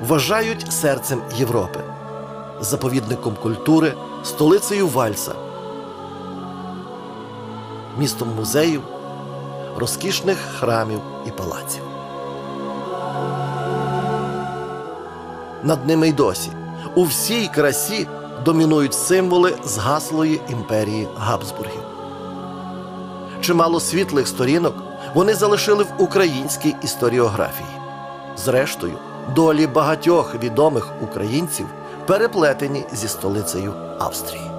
вважають серцем Європи, заповідником культури, столицею вальса, містом музеїв, розкішних храмів і палаців. Над ними й досі у всій красі домінують символи згаслої імперії Габсбургів. Чимало світлих сторінок вони залишили в українській історіографії. Зрештою, долі багатьох відомих українців переплетені зі столицею Австрії.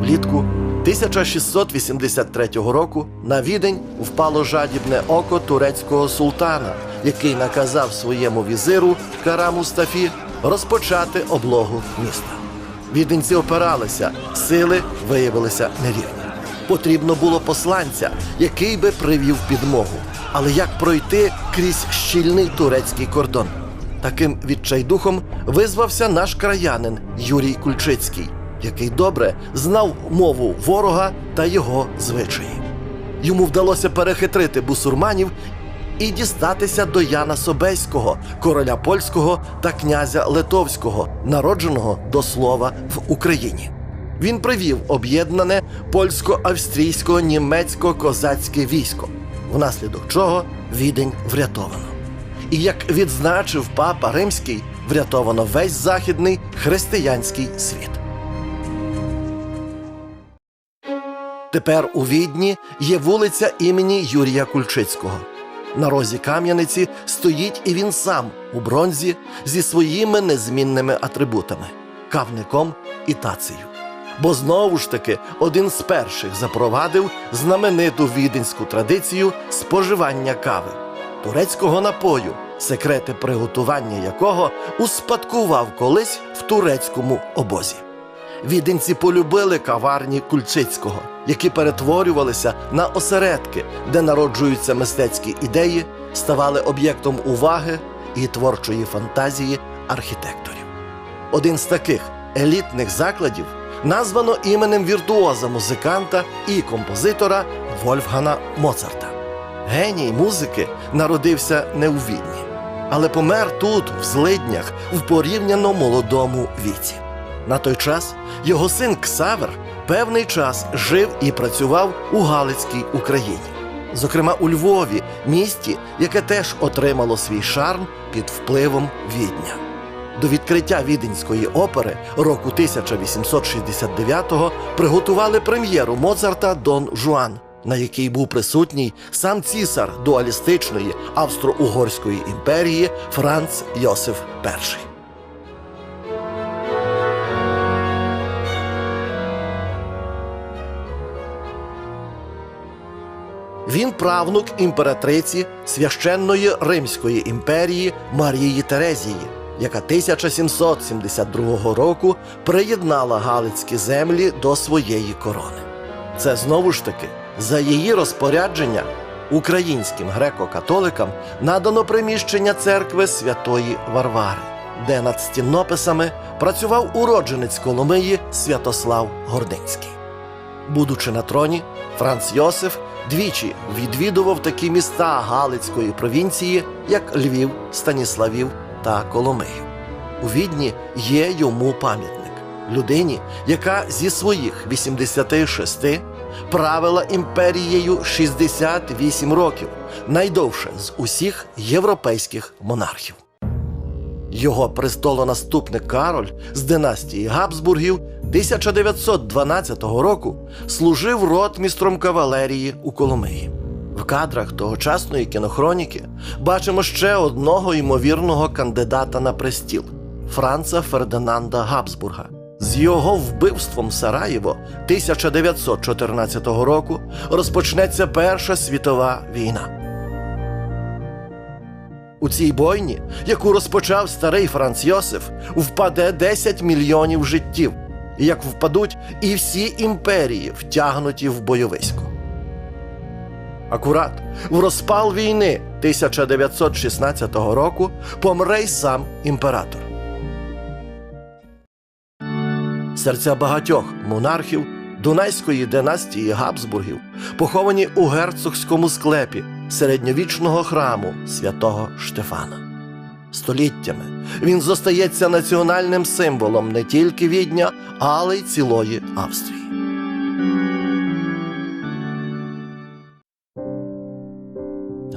Влітку 1683 року на відень впало жадібне око турецького султана, який наказав своєму візиру Кара Мустафі розпочати облогу міста. Віденці опиралися, сили виявилися нерівні. Потрібно було посланця, який би привів підмогу. Але як пройти крізь щільний турецький кордон? Таким відчайдухом визвався наш краянин Юрій Кульчицький, який добре знав мову ворога та його звичаї. Йому вдалося перехитрити бусурманів і дістатися до Яна Собеського, короля польського та князя Литовського, народженого до слова в Україні. Він привів об'єднане польсько-австрійсько-німецько-козацьке військо, внаслідок чого відень врятовано. І як відзначив папа Римський, врятовано весь західний християнський світ. Тепер у Відні є вулиця імені Юрія Кульчицького. На розі Кам'яниці стоїть і він сам у бронзі зі своїми незмінними атрибутами кавником і тацею. Бо знову ж таки один з перших запровадив знамениту віденську традицію споживання кави, турецького напою, секрети приготування якого успадкував колись в турецькому обозі. Віденці полюбили каварні Кульчицького, які перетворювалися на осередки, де народжуються мистецькі ідеї, ставали об'єктом уваги і творчої фантазії архітекторів. Один з таких елітних закладів названо іменем віртуоза музиканта і композитора Вольфгана Моцарта. Геній музики народився не у Відні, але помер тут, в злиднях, в порівняно молодому віці. На той час його син Ксавер певний час жив і працював у Галицькій Україні, зокрема у Львові, місті, яке теж отримало свій шарм під впливом Відня. До відкриття віденської опери року 1869-го приготували прем'єру Моцарта Дон Жуан, на якій був присутній сам цісар дуалістичної Австро-Угорської імперії Франц Йосиф І. Він правнук імператриці священної Римської імперії Марії Терезії, яка 1772 року приєднала Галицькі землі до своєї корони. Це знову ж таки за її розпорядження українським греко-католикам надано приміщення церкви святої Варвари, де над стінописами працював уродженець Коломиї Святослав Гординський. Будучи на троні, Франц Йосиф двічі відвідував такі міста Галицької провінції, як Львів, Станіславів та Коломию. У Відні є йому пам'ятник людині, яка зі своїх 86 правила імперією 68 років, найдовше з усіх європейських монархів. Його престолонаступник Кароль з династії Габсбургів 1912 року служив ротмістром кавалерії у Коломиї. В кадрах тогочасної кінохроніки бачимо ще одного ймовірного кандидата на престіл Франца Фердинанда Габсбурга. З його вбивством Сараєво 1914 року розпочнеться Перша світова війна. У цій бойні, яку розпочав старий Франц Йосиф, впаде 10 мільйонів життів, як впадуть і всі імперії, втягнуті в бойовисько. Акурат в розпал війни 1916 року помре й сам імператор. Серця багатьох монархів Дунайської династії Габсбургів поховані у герцогському склепі середньовічного храму святого Штефана. Століттями він зостається національним символом не тільки Відня, але й цілої Австрії.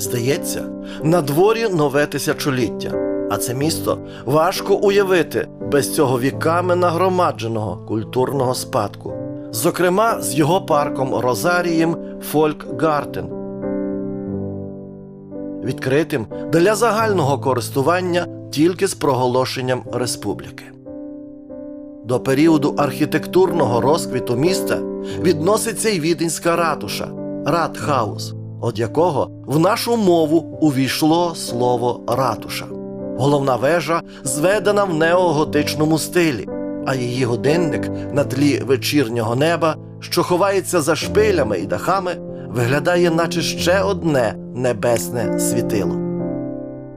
Здається, на дворі нове тисячоліття, а це місто важко уявити без цього віками нагромадженого культурного спадку, зокрема з його парком Розарієм Фолькгартен, відкритим для загального користування тільки з проголошенням республіки. До періоду архітектурного розквіту міста відноситься й віденська ратуша Ратхаус, від якого в нашу мову увійшло слово ратуша. Головна вежа зведена в неоготичному стилі, а її годинник на тлі вечірнього неба, що ховається за шпилями і дахами, виглядає, наче ще одне небесне світило.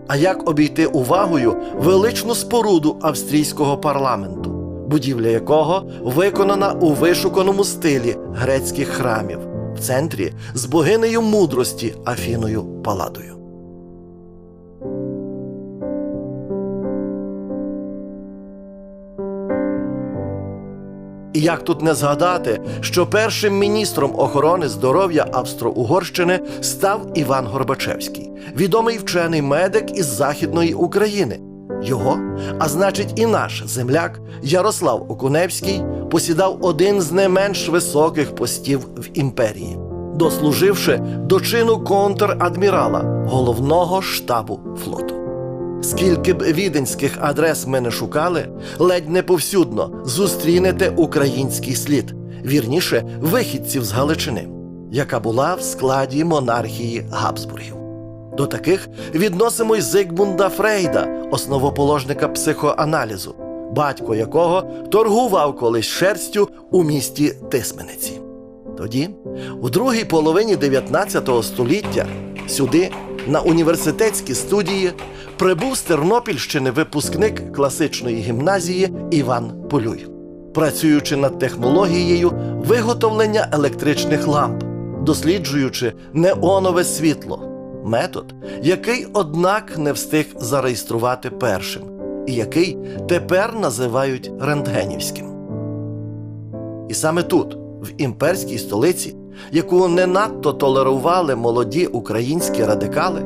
А як обійти увагою величну споруду австрійського парламенту, будівля якого виконана у вишуканому стилі грецьких храмів, центрі з богинею мудрості Афіною Паладою. І як тут не згадати, що першим міністром охорони здоров'я Австро-Угорщини став Іван Горбачевський, відомий вчений медик із Західної України. Його, а значить, і наш земляк Ярослав Окуневський посідав один з не менш високих постів в імперії, дослуживши до чину контр-адмірала головного штабу флоту. Скільки б віденських адрес ми не шукали, ледь не повсюдно зустрінете український слід, вірніше, вихідців з Галичини, яка була в складі монархії Габсбургів. До таких відносимо й Зигмунда Фрейда, основоположника психоаналізу, батько якого торгував колись шерстю у місті Тисмениці. Тоді, у другій половині 19 століття, сюди, на університетські студії, прибув з Тернопільщини випускник класичної гімназії Іван Полюй, працюючи над технологією виготовлення електричних ламп, досліджуючи неонове світло, метод, який, однак, не встиг зареєструвати першим, і який тепер називають рентгенівським. І саме тут, в імперській столиці, яку не надто толерували молоді українські радикали,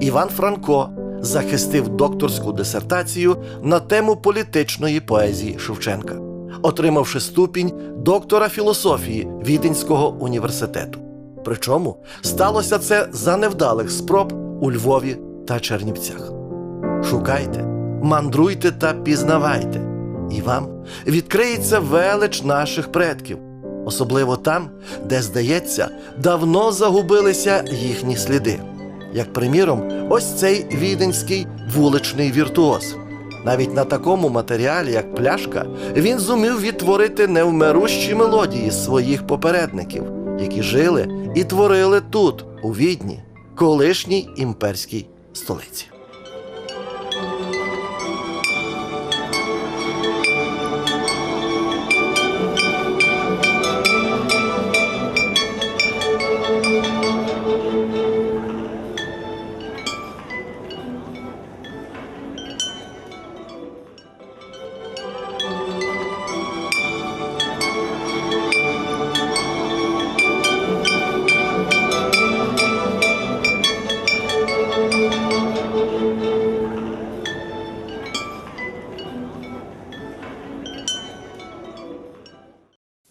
Іван Франко захистив докторську дисертацію на тему політичної поезії Шевченка, отримавши ступінь доктора філософії Віденського університету. Причому сталося це за невдалих спроб у Львові та Чернівцях. Шукайте, мандруйте та пізнавайте, і вам відкриється велич наших предків, особливо там, де, здається, давно загубилися їхні сліди. Як приміром, ось цей віденський вуличний віртуоз. Навіть на такому матеріалі, як пляшка, він зумів відтворити невмирущі мелодії своїх попередників, які жили і творили тут, у Відні, колишній імперській столиці.